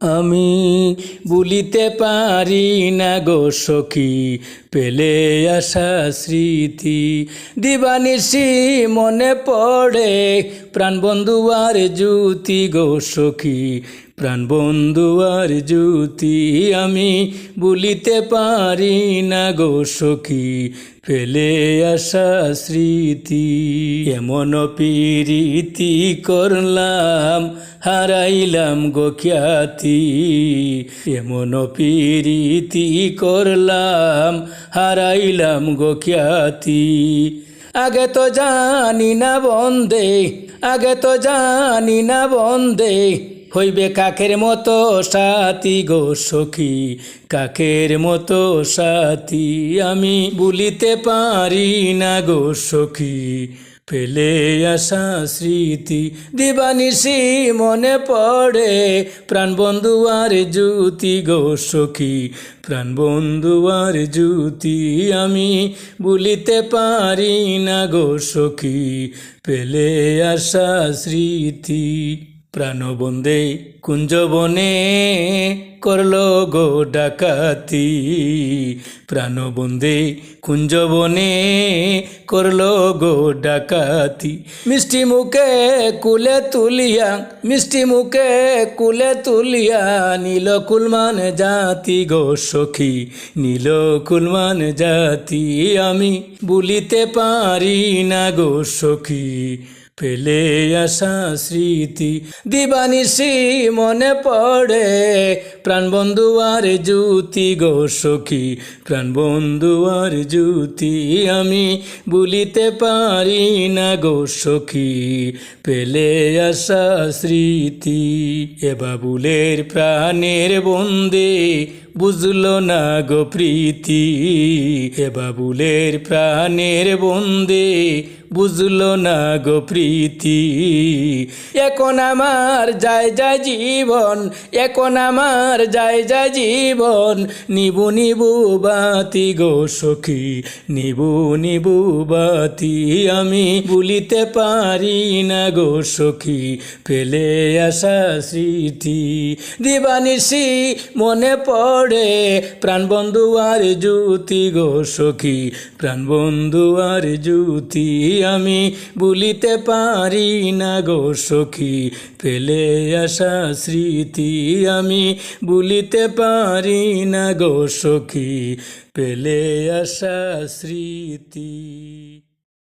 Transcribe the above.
আমি বলিতে পারি না গো সখী পেলে আসা স্মৃতি। দিবানিসি মনে পড়ে প্রাণবন্ধু আর জ্যোতি গো সখী প্রাণবন্ধু আর জ্যোতি আমি বলিতে পারি না গো সখী, ফেলে আসা স্মৃতি, এমন পিরিতি করলাম, হারাইলাম গো খ্যাতি, এমন পিরিতি করলাম, হারাইলাম গো খ্যাতি। আগে তো জানি না বন্দে, আগে তো জানি না বন্দে, হইবে কাকের মতো সাথী গো সখী, কাকের মতো সাথী আমি বলিতে পারি না গো সখী। ফেলে আসা স্মৃতি দিবানিসি মনে পড়ে। প্রাণবন্ধু আর জ্যোতি গো সখী প্রাণবন্ধু আর জ্যোতি আমি বলিতে পারি না গো সখী। পেলে আসা স্মৃতি। প্রাণবন্দে কুঞ্জবনে করল গো ডাকাতি। প্রাণবন্দে কুঞ্জবনে করল গো ডাকাতি। মিষ্টি মুখে কুলে তুলিয়া, মিষ্টি মুখে কুলে তুলিয়া, নীল কুলমান জাতি গো সখী, নীল কুলমান জাতি আমি বলিতে পারি না গো সখী। পেলে আসা স্মৃতি দিবানিসি মনে পড়ে। প্রাণবন্ধু আর জ্যোতি গো সখী, প্রাণবন্ধু আর জ্যোতি আমি বলিতে পারি না গো সখী। পেলে আসা স্মৃতি, এ বাবুলের প্রাণের বন্দে বুঝলো না গো প্রীতি, এ বাবুলের প্রাণের বন্দে বুঝলো না গো প্রীতি। এখন আমার যায় যা জীবন, এখন আমার যায় যা জীবন, নিবু নিবু বাতি গো সখী, নিবু নিবু বাতি আমি বলিতে পারি না গো সখী ফেলে আসা স্মৃতি। দিবানিসি মনে পড়ে প্রাণবন্ধু আর জ্যোতি গো সখী প্রাণবন্ধু আর জ্যোতি আমি বলিতে পারি না গো সখী। পেলে আসা স্মৃতি আমি বলিতে পারি না গো সখী। পেলে আসা স্মৃতি